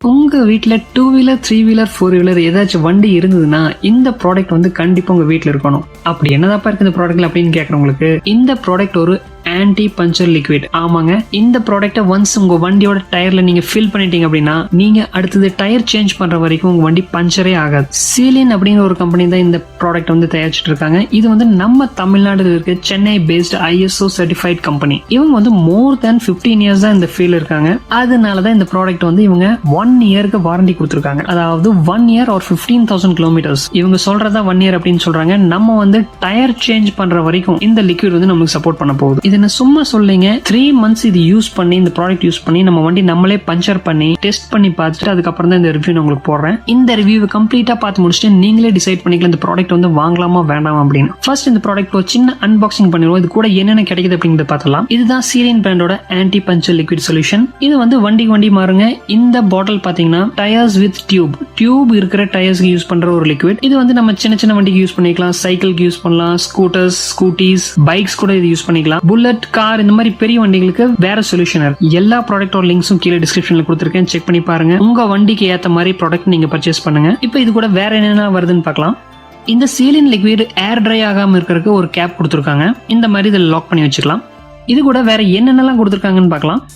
உங்க வீட்டில் two wheeler three wheeler four wheeler ஏதாச்சும் வண்டி இருந்ததுன்னா இந்த ப்ராடக்ட் வந்து கண்டிப்பா உங்க வீட்டில் இருக்கணும். அப்படி என்னதாப்பா இருக்கு இந்த ப்ராடக்ட்ல அப்படின்னு கேட்குறவங்களுக்கு இந்த ப்ராடக்ட் ஒரு ஆன்டி பஞ்சர் லிக்விட் ஆமாங்க. இந்த ப்ராடக்ட்டை ஒன்ஸ் உங்க வண்டியோட டயர்ல நீங்க ஃபில் பண்ணிட்டீங்க அப்படின்னா நீங்க அடுத்தது டயர் சேஞ்ச் பண்ற வரைக்கும் உங்க வண்டி பஞ்சரே ஆகாது. சீலின் அப்படிங்கிற ஒரு கம்பெனி தான் இந்த ப்ராடக்ட் வந்து தயாரிச்சிட்டு இருக்காங்க. இது வந்து நம்ம தமிழ்நாடுல இருக்க Chennai based ISO certified company இவங்க வந்து மோர் தேன் 15 இயர்ஸ் தான் இந்த ஃபீல் இருக்காங்க. அதனால தான் இந்த ப்ராடக்ட் வந்து இவங்க ஒன் இயருக்கு வாரண்டி கொடுத்துருக்காங்க. அதாவது ஒன் இயர் ஒரு ஃபிஃப்டீன் தௌசண்ட் கிலோமீட்டர்ஸ் இவங்க சொல்றதா ஒன் இயர் அப்படின்னு சொல்றாங்க. நம்ம வந்து டயர் சேஞ்ச் பண்ற வரைக்கும் இந்த லிக்விட் வந்து நமக்கு சப்போர்ட் பண்ண போகுது. இது என்ன சும்மா சொல்லிங்க. த்ரீ மந்த்ஸ் இது யூஸ் பண்ணி இந்த ப்ராடக்ட் யூஸ் பண்ணி நம்ம வண்டி நம்மளே பஞ்சர் பண்ணி டெஸ்ட் பண்ணி பார்த்துட்டு அதுக்கப்புறம் தான் இந்த ரிவ்யூ நான் உங்களுக்கு போடுறேன். இந்த ரிவ்யூ கம்ப்ளீட்டா பார்த்து முடிச்சுட்டு நீங்களே டிசைட் பண்ணிக்கலாம் இந்த ப்ராடக்ட் வந்து வாங்கலாமா வேண்டாமா அப்படின்னு. ஃபர்ஸ்ட் இந்த ப்ராடக்ட் ஒரு சின்ன அன்பாக்சிங் பண்ணிடுவோம். இது கூட என்னென்ன கிடைக்குது அப்படிங்கறத பார்த்தலாம் இதுதான் சீரியன் பிராண்டோட ஆன்டி பஞ்சர் லிக்விட் சொல்யூஷன் இது வந்து வண்டி வண்டி மாறுங்க. இந்த பாட்டில் பாத்தீங்கன்னா டயர்ஸ் வித் டியூப் டியூப் இருக்கிற டயர்ஸ்க்கு யூஸ் பண்ற ஒரு லிக்விட் இது வந்து நம்ம சின்ன சின்ன வண்டிக்கு யூஸ் பண்ணிக்கலாம். சைக்கிள்க்கு யூஸ் பண்ணலாம். ஸ்கூட்டர்ஸ் ஸ்கூட்டிஸ் பைக்ஸ் கூட இது யூஸ் பண்ணிக்கலாம். புல்லட் கார் இந்த மாதிரி பெரிய வண்டிகளுக்கு வேற சொல்யூஷன் இருக்கு. எல்லா ப்ராடக்டோட லிங்க்ஸும் கீழே டிஸ்கிரிப்ஷன்ல கொடுத்துருக்கேன். செக் பண்ணி பாருங்க. உங்க வண்டிக்கு ஏத்த மாதிரி ப்ராடக்ட் நீங்க பர்ச்சேஸ் பண்ணுங்க. இப்போ இது கூட வேற என்னென்ன வருதுன்னு பார்க்கலாம். இந்த சீலின் லிக்விட் ஏர் ட்ரை ஆகாம இருக்கிறதுக்கு ஒரு கேப் கொடுத்துருக்காங்க. இந்த மாதிரி இதில் லாக் பண்ணி வச்சுக்கலாம். இது கூட வேற என்னென்னலாம் கொடுத்துருக்காங்கன்னு பார்க்கலாம்.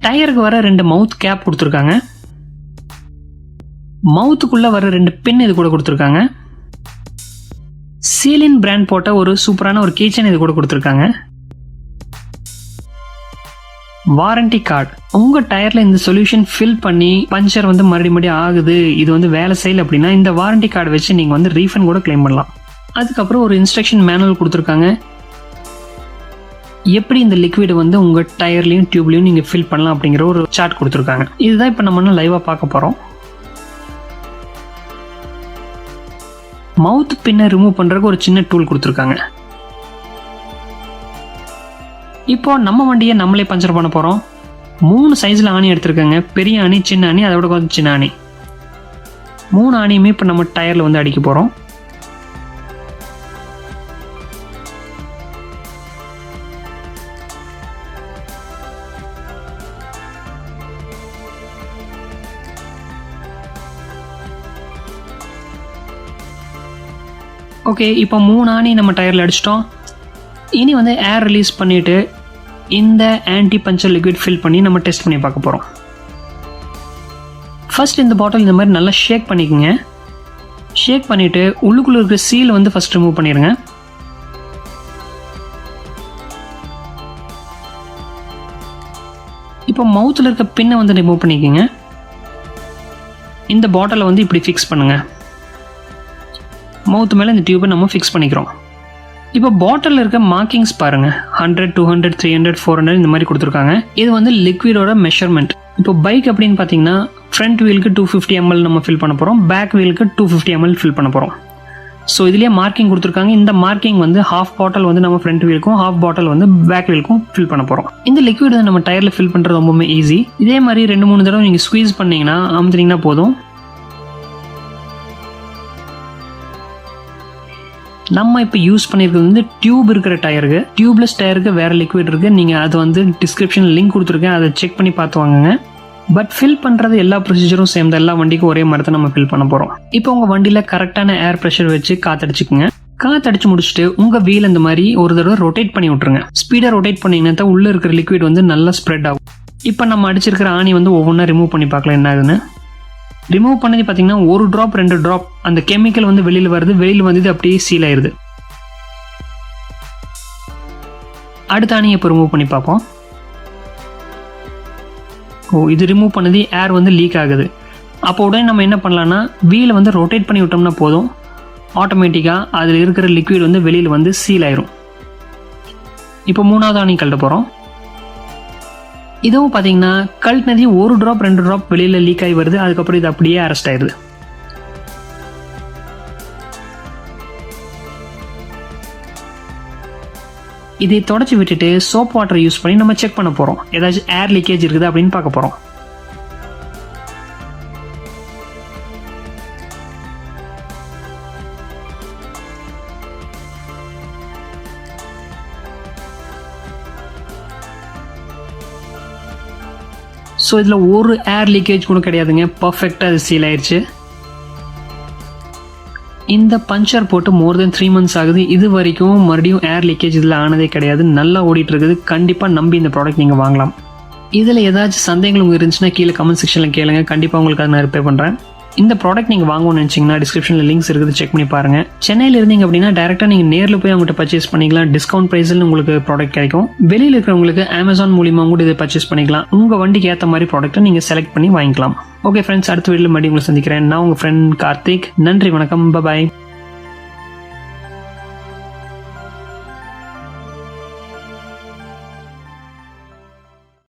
டயருக்கு வர ரெண்டு மவுத் கேப் கொடுத்துருக்காங்க. மவுத்துக்குள்ள வர ரெண்டு பின் இது கூட கொடுத்துருக்காங்க. சீலின் பிராண்ட் போட்ட ஒரு சூப்பரான ஒரு கீச்சன் இது கூட கொடுத்துருக்காங்க. வாரண்டி கார்டு உங்க டயர்ல இந்த சொல்யூஷன் ஃபில் பண்ணி பஞ்சர் வந்து மறுபடியும் மறுபடியும் ஆகுது இது வந்து வேலை செய்யல அப்படின்னா இந்த வாரண்டி கார்டு வச்சு நீங்க வந்து ரீஃபண்ட் கூட கிளைம் பண்ணலாம். அதுக்கப்புறம் ஒரு இன்ஸ்ட்ரக்ஷன் மேனுவல் கொடுத்துருக்காங்க. எப்படி இந்த லிக்விடை வந்து உங்க டயர்லயும் டியூப்லயும் நீங்க ஃபில் பண்ணலாம் அப்படிங்கிற ஒரு சார்ட் கொடுத்துருக்காங்க. இதுதான் இப்போ நம்ம லைவா பார்க்க போறோம். மவுத் பின்னை ரிமூவ் பண்றதுக்கு ஒரு சின்ன டூல் கொடுத்துருக்காங்க. இப்போ நம்ம வண்டியை நம்மளே பஞ்சர் பண்ண போகிறோம் மூணு சைஸில் ஆணி எடுத்திருக்காங்க. பெரிய ஆணி சின்ன ஆணி அதோட கொஞ்சம் சின்ன ஆணி. மூணு ஆணியுமே இப்போ நம்ம டயரில் வந்து அடிக்க போகிறோம் ஓகே இப்போ மூணு ஆணி நம்ம டயரில் அடிச்சிட்டோம். இனி வந்து ஏர் ரிலீஸ் பண்ணிவிட்டு இந்த ஆன்டி பஞ்சர் லிக்விட் ஃபில் பண்ணி நம்ம டெஸ்ட் பண்ணி பார்க்க போகிறோம் ஃபஸ்ட் இந்த பாட்டில் இந்த மாதிரி நல்லா ஷேக் பண்ணிக்கோங்க. ஷேக் பண்ணிவிட்டு உள்ளுக்குள்ளே இருக்கிற சீல் வந்து ஃபஸ்ட் ரிமூவ் பண்ணிடுங்க இப்போ மவுத்தில் இருக்க பின்னை வந்து ரிமூவ் பண்ணிக்கோங்க. இந்த பாட்டிலை வந்து இப்படி ஃபிக்ஸ் பண்ணுங்கள் மவுத் மேலே இந்த டியூபை நம்ம ஃபிக்ஸ் பண்ணிக்கிறோம். இப்போ பாட்டில் இருக்க மார்க்கிங்ஸ் பாருங்க. Hundred two hundred three hundred four hundred இந்த மாதிரி கொடுத்துருக்காங்க. இது வந்து லிக்விடோட மெஷர்மெண்ட் இப்போ பைக் அப்படின்னு பார்த்தீங்கன்னா ஃப்ரண்ட் வீலுக்கு டூ ஃபிஃப்டி எம்எல் நம்ம ஃபில் பண்ண போகிறோம் பேக் வீலுக்கு டூ ஃபிஃப்டி எம்எல் ஃபில் பண்ண போகிறோம் ஸோ இதுலேயே மார்க்கிங் கொடுத்துருக்காங்க. இந்த மார்க்கிங் வந்து ஹாஃப் பாட்டில் வந்து நம்ம ஃப்ரண்ட் வீலுக்கும் ஹாஃப் பாட்டில் வந்து பேக் வீலுக்கும் ஃபில் பண்ண போகிறோம் இந்த லிக்விட் வந்து நம்ம டயரில் ஃபில் பண்ணுறது ரொம்பவுமே ஈஸி இதே மாதிரி ரெண்டு மூணு தடவை நீங்கள் ஸ்குவீஸ் பண்ணிங்கன்னா அமுத்துனீங்கன்னா போதும். நம்ம இப்போ யூஸ் பண்ணியிருக்கிறது வந்து டியூப் இருக்கிற டயருக்கு டியூப்லெஸ் டயருக்கு வேற லிக்விட் இருக்கு. நீங்கள் அது வந்து டிஸ்கிரிப்ஷன் லிங்க் கொடுத்துருக்கேன். அதை செக் பண்ணி பார்த்து வாங்குங்க. பட் ஃபில் பண்ணுறது எல்லா ப்ரொசீஜரும் சேம் தான். எல்லா வண்டிக்கும் ஒரே மாதிரி தான் நம்ம ஃபில் பண்ண போகிறோம் இப்போ உங்கள் வண்டியில் கரெக்டான ஏர் ப்ரெஷர் வச்சு காத்தடிச்சுக்குங்க. காத்தடிச்சு முடிச்சுட்டு உங்கள் வீல் இந்த மாதிரி ஒரு தடவை ரொட்டேட் பண்ணி விட்ருங்க ஸ்பீடாக ரொட்டேட் பண்ணீங்கன்னா தான் உள்ளே இருக்கிற லிக்விட் வந்து நல்லா ஸ்ப்ரெட் ஆகும். இப்போ நம்ம அடிச்சிருக்கிற ஆணி வந்து ஒவ்வொன்றா ரிமூவ் பண்ணி பார்க்கலாம். என்ன ஆகுதுன்னு? ரிமூவ் பண்ணது பார்த்தீங்கன்னா ஒரு ட்ராப் ரெண்டு ட்ராப் அந்த கெமிக்கல் வந்து வெளியில் வருது வெளியில் வந்து இது அப்படியே சீல் ஆயிடுது அடுத்த அணியை இப்போ ரிமூவ் பண்ணி பார்ப்போம். ஓ இது ரிமூவ் பண்ணது ஏர் வந்து லீக் ஆகுது. அப்போ உடனே நம்ம என்ன பண்ணலான்னா வீலை வந்து ரொட்டேட் பண்ணி விட்டோம்னா போதும். ஆட்டோமேட்டிக்காக அதில் இருக்கிற லிக்விட் வந்து வெளியில் வந்து சீல் ஆயிரும். இப்போ மூணாவது அணி கழட்ட போகிறோம் இதுவும் பார்த்தீங்கன்னா கழட்டினதையும் ஒரு ட்ராப் ரெண்டு ட்ராப் வெளியில் லீக் ஆகி வருது. அதுக்கப்புறம் இது அப்படியே அரெஸ்ட் ஆயிடுது. இதை தொடச்சி விட்டுட்டு சோப் வாட்டர் யூஸ் பண்ணி நம்ம செக் பண்ண போகிறோம் ஏதாச்சும் ஏர் லீக்கேஜ் இருக்குது அப்படின்னு பார்க்க போகிறோம் ஸோ இதில் ஒரு ஏர் லீக்கேஜ் கூட கிடையாதுங்க. பர்ஃபெக்டாக அது சீல் ஆயிடுச்சு இந்த பஞ்சர் போட்டு மோர் தென் த்ரீ மந்த்ஸ் ஆகுது. இது வரைக்கும் மறுபடியும் ஏர் லீக்கேஜ் இதில் ஆனதே கிடையாது. நல்லா ஓடிட்டு இருக்குது கண்டிப்பாக நம்பி இந்த ப்ராடக்ட் நீங்கள் வாங்கலாம். இதில் ஏதாச்சும் சந்தேகங்கள் உங்களுக்கு இருந்துச்சுன்னா கீழே கமெண்ட் செக்ஷனில் கேளுங்க. கண்டிப்பாக உங்களுக்கு அதை நான் ரிப்பே பண்ணுறேன் இந்த ப்ராடக்ட் நீங்கள் வாங்கணும்னு நினச்சிங்கன்னா டிஸ்கிரிப்ஷனில் லிங்க்ஸ் இருக்குது செக் பண்ணி பாருங்க. சென்னையில் இருந்தீங்க அப்படின்னா டேரெக்டாக நீங்கள் நேரில் போய் அவங்ககிட்ட பர்ச்சேஸ் பண்ணிக்கலாம். டிஸ்கவுண்ட் ப்ரைஸில் உங்களுக்கு ப்ராடக்ட் கிடைக்கும். வெளியில் இருக்கிறவங்களுக்கு அமேசான் மூலியமா கூட இதை பர்ச்சேஸ் பண்ணிக்கலாம். உங்கள் வண்டிக்கு ஏற்ற மாதிரி ப்ராடக்ட்டை நீங்கள் செலக்ட் பண்ணி வாங்கிக்கலாம். ஓகே ஃப்ரெண்ட்ஸ் அடுத்த வீட்டில் மறுபடியும் உங்களை சந்திக்கிறேன். நான் உங்கள் ஃப்ரெண்ட் கார்த்திக். நன்றி வணக்கம். பாய்